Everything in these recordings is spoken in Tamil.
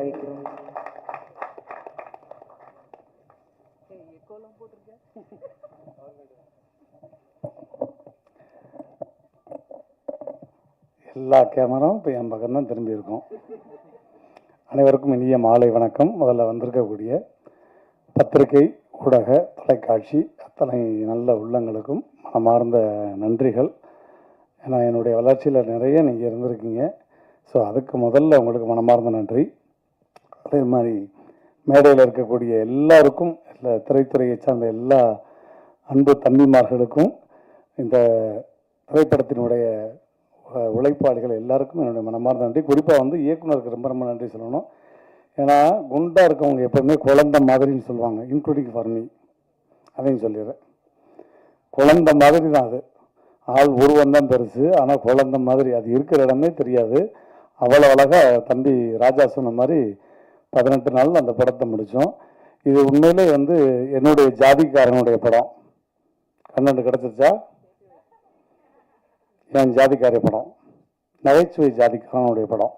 அழைக்கிறோம் எல்லா கேமராவும் இப்போ என் பக்கம் தான் திரும்பி இருக்கும். அனைவருக்கும் இனிய மாலை வணக்கம். முதல்ல வந்திருக்கக்கூடிய பத்திரிகை ஊடக தொலைக்காட்சி அத்தனை நல்ல உள்ளங்களுக்கும் மனமார்ந்த நன்றிகள். ஏன்னா என்னுடைய வளர்ச்சியில் நிறைய நீங்கள் இருந்திருக்கீங்க. ஸோ அதுக்கு முதல்ல உங்களுக்கு மனமார்ந்த நன்றி. அதே மாதிரி மேடையில் இருக்கக்கூடிய எல்லாருக்கும் எல்லா திரைத்துறையை சார்ந்த எல்லா அன்பு தம்பிமார்களுக்கும் இந்த திரைப்படத்தினுடைய உழைப்பாளிகள் எல்லாருக்கும் என்னுடைய மனமார்ந்த நன்றி. குறிப்பாக வந்து இயக்குனருக்கு ரொம்ப ரொம்ப நன்றி சொல்லணும். ஏன்னா குண்டாக இருக்கவங்க எப்பவுமே குழந்த மாதிரின்னு சொல்லுவாங்க. இன்க்ளூடிங் ஃபார் மீ அதையும் சொல்லிடுறேன். குழந்த மாதிரி தான் அது. ஆள் உருவம் தான் பெருசு. ஆனால் குழந்த மாதிரி அது இருக்கிற இடமே தெரியாது. அவ்வளோ அழகாக தம்பி ராஜா சொன்ன மாதிரி பதினெட்டு நாள் அந்த படத்தை முடித்தோம் இது உண்மையிலே வந்து என்னுடைய ஜாதிக்காரனுடைய படம். கண்ணண்டு கிடச்சிருச்சா? என் ஜாதிக்காரிய படம். நகைச்சுவை ஜாதிக்காரனுடைய படம்.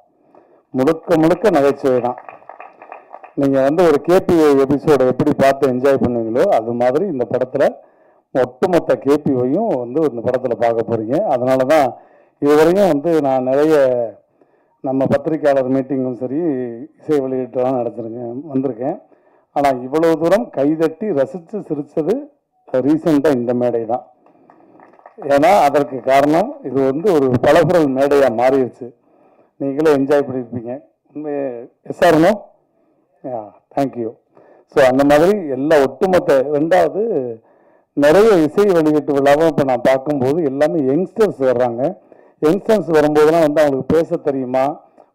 முழுக்க முழுக்க நகைச்சுவை தான். நீங்கள் வந்து ஒரு கேபிஓ எபிசோடை எப்படி பார்த்து என்ஜாய் பண்ணுவீங்களோ அது மாதிரி இந்த படத்தில் ஒட்டுமொத்த கேபிஓயும் வந்து இந்த படத்தில் பார்க்க போகிறீங்க அதனால தான் இதுவரையும் வந்து நான் நிறைய நம்ம பத்திரிக்கையாளர் மீட்டிங்கும் சரி இசை வெளியீட்டுலாம் நடத்திருக்கேன் வந்திருக்கேன். ஆனால் இவ்வளோ தூரம் கைதட்டி ரசித்து சிரித்தது ரீசெண்டாக இந்த மேடை தான். ஏன்னா அதற்கு காரணம் இது வந்து ஒரு பலகுரல் மேடையாக மாறிடுச்சு. நீங்களே என்ஜாய் பண்ணியிருப்பீங்க உண்மையே எஸ்ஆர்னோ தேங்க்யூ ஸோ அந்த மாதிரி எல்லா ஒட்டுமொத்த ரெண்டாவது நிறைய இசை வெளியீட்டு விழாவும் இப்போ நான் பார்க்கும்போது எல்லாமே யங்ஸ்டர்ஸ் வர்றாங்க. யங்ஸ்டர்ஸ் வரும்போதெல்லாம் வந்து அவங்களுக்கு பேச தெரியுமா?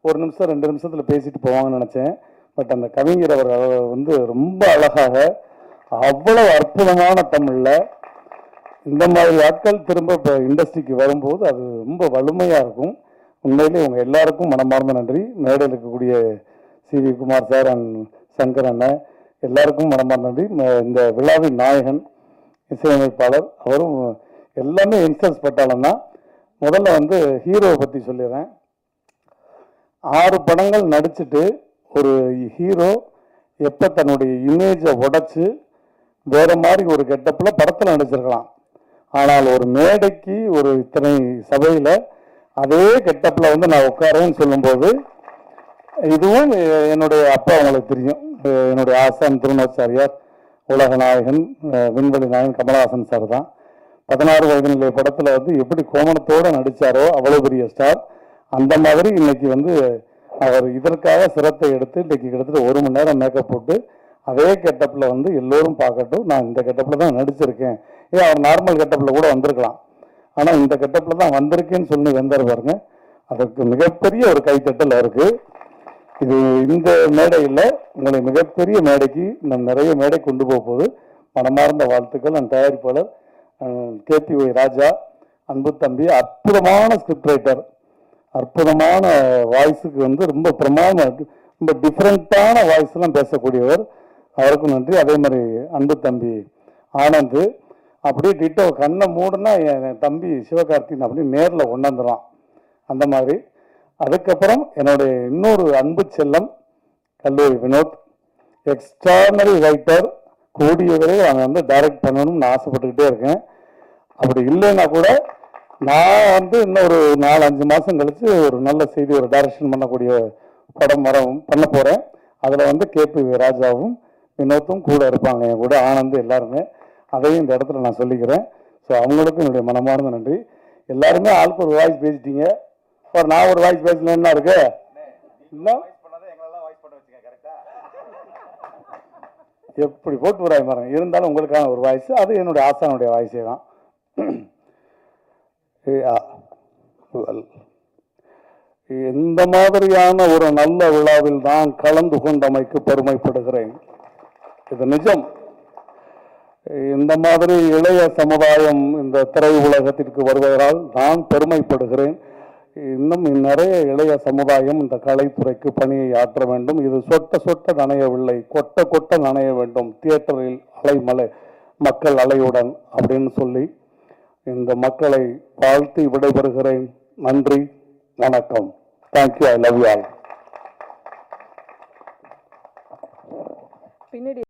ஒரு நிமிஷம் ரெண்டு நிமிஷத்தில் பேசிட்டு போவாங்கன்னு நினச்சேன். பட் அந்த கவிஞர் அவர் வந்து ரொம்ப அழகாக அவ்வளவு அற்புதமான தமிழில் இந்த மாதிரி ஆட்கள் திரும்ப இப்போ இண்டஸ்ட்ரிக்கு வரும்போது அது ரொம்ப வலிமையாக இருக்கும். உண்மையிலே உங்கள் எல்லாருக்கும் மனமார்ந்த நன்றி. மேடையில் இருக்கக்கூடிய C. V. Kumar sir and Shankar அண்ணன் எல்லாருக்கும் மனமார்ந்த நன்றி. இந்த விழாவின் நாயகன் இசையமைப்பாளர் அவரும் எல்லாமே யங்ஸ்டர்ஸ் பட்டாளம் தான் முதல்ல வந்து ஹீரோவை பற்றி சொல்லிடுறேன். ஆறு படங்கள் நடிச்சுட்டு ஒரு ஹீரோ எப்போ தன்னுடைய இமேஜை உடைச்சி வேறு மாதிரி ஒரு கெட்டப்பில் படத்தில் நடிச்சிருக்கலாம். ஆனால் ஒரு மேடைக்கு ஒரு இத்தனை சபையில் அதே கெட்டப்பில் வந்து நான் உட்காரேன்னு சொல்லும்போது இதுவும் என்னுடைய அப்பா அவங்களுக்கு தெரியும். என்னுடைய ஆசான் திருநாச்சாரியார் உலக நாயகன் விண்வெளி நாயகன் கமலஹாசன் சார் தான். பதினாறு வயது நிலை படத்தில் வந்து எப்படி கோமணத்தோடு நடித்தாரோ அவ்வளோ பெரிய ஸ்டார் அந்த மாதிரி இன்னைக்கு வந்து அவர் இதற்காக சிரத்தை எடுத்து இன்றைக்கி கிட்டத்தட்ட ஒரு மணி நேரம் மேக்கப் போட்டு அதே கெட்டப்பில் வந்து எல்லோரும் பார்க்கட்டும். நான் இந்த கெட்டப்பில் தான் நடிச்சிருக்கேன். ஏன் அவர் நார்மல் கெட்டப்பில் கூட வந்திருக்கலாம். ஆனால் இந்த கெட்டப்பில் தான் வந்திருக்கேன்னு சொல்லி வந்தார் பாருங்க. அதற்கு மிகப்பெரிய ஒரு கைத்தட்டல் அவருக்கு. இது இந்த மேடையில் உங்களை மிகப்பெரிய மேடைக்கு நம் நிறைய மேடை கொண்டு போக போகுது. மனமார்ந்த வாழ்த்துக்கள். நான் தயாரிப்பாளர் கேபி ஒய் ராஜா அன்பு தம்பி அற்புதமான ஸ்கிரிப்ட் ரைட்டர் அற்புதமான வாய்ஸுக்கு வந்து ரொம்ப பிரமாதமா ரொம்ப டிஃப்ரெண்ட்டான வாய்ஸ்லாம் பேசக்கூடியவர். அவருக்கும் நன்றி. அதே மாதிரி அன்பு தம்பி ஆனந்த். அப்படியே டிட்டோ கண்ணை மூடுனா என் தம்பி சிவகார்த்திகன் அப்படின்னு நேரில் கொண்டாந்துறான். அந்த மாதிரி. அதுக்கப்புறம் என்னுடைய இன்னொரு அன்பு செல்லம் கல்லூரி வினோத். எக்ஸ்ட்ரானரி ரைட்டர் கூடிய விரைவில் அவன் வந்து டைரக்ட் பண்ணணும்னு ஆசைப்பட்டுக்கிட்டே இருக்கேன். அப்படி இல்லைன்னா கூட நான் வந்து இன்னும் ஒரு நாலு அஞ்சு மாதம் கழித்து ஒரு நல்ல செய்தி ஒரு டைரக்ஷன் பண்ணக்கூடிய படம் வர பண்ண போகிறேன் அதில் வந்து கேபி ராஜாவும் வினோத்தும் கூட இருப்பாங்க என் கூட ஆனந்த் எல்லாருமே. அதையும் இந்த இடத்துல நான் சொல்லிக்கிறேன். ஸோ அவங்களுக்கும் என்னுடைய மனமார்ந்த நன்றி. எல்லாருமே ஆளுக்கு ஒரு வாய்ஸ் பேசிட்டீங்க. இப்போ நான் ஒரு வாய்ஸ் பேசல என்ன இருக்கு? இல்லை எப்படி போட்டு வராய் பாருங்க. இருந்தாலும் உங்களுக்கான ஒரு வாய்ஸ் அது என்னுடைய ஆசானுடைய வாய்ஸே தான். இந்த மாதிரியான ஒரு நல்ல விழாவில் தான் கலந்து கொண்டமைக்கு பெருமைப்படுகிறேன்? இது நிஜம். இந்த மாதிரி இளைய சமுதாயம் இந்த திரை உலகத்திற்கு வருவதால் நான் பெருமைப்படுகிறேன். இன்னும் நிறைய இளைய சமுதாயம் இந்த கலைத்துறைக்கு பணியை ஆற்ற வேண்டும். இது சொட்ட சொட்ட நனையவில்லை. கொட்ட கொட்ட நனைய வேண்டும். தியேட்டரில் அலைமலை மக்கள் அலையுடன் அப்படின்னு சொல்லி இந்த மக்களை வாழ்த்தி விடைபெறுகிறேன். நன்றி வணக்கம். Thank you I love you all பின்னாடி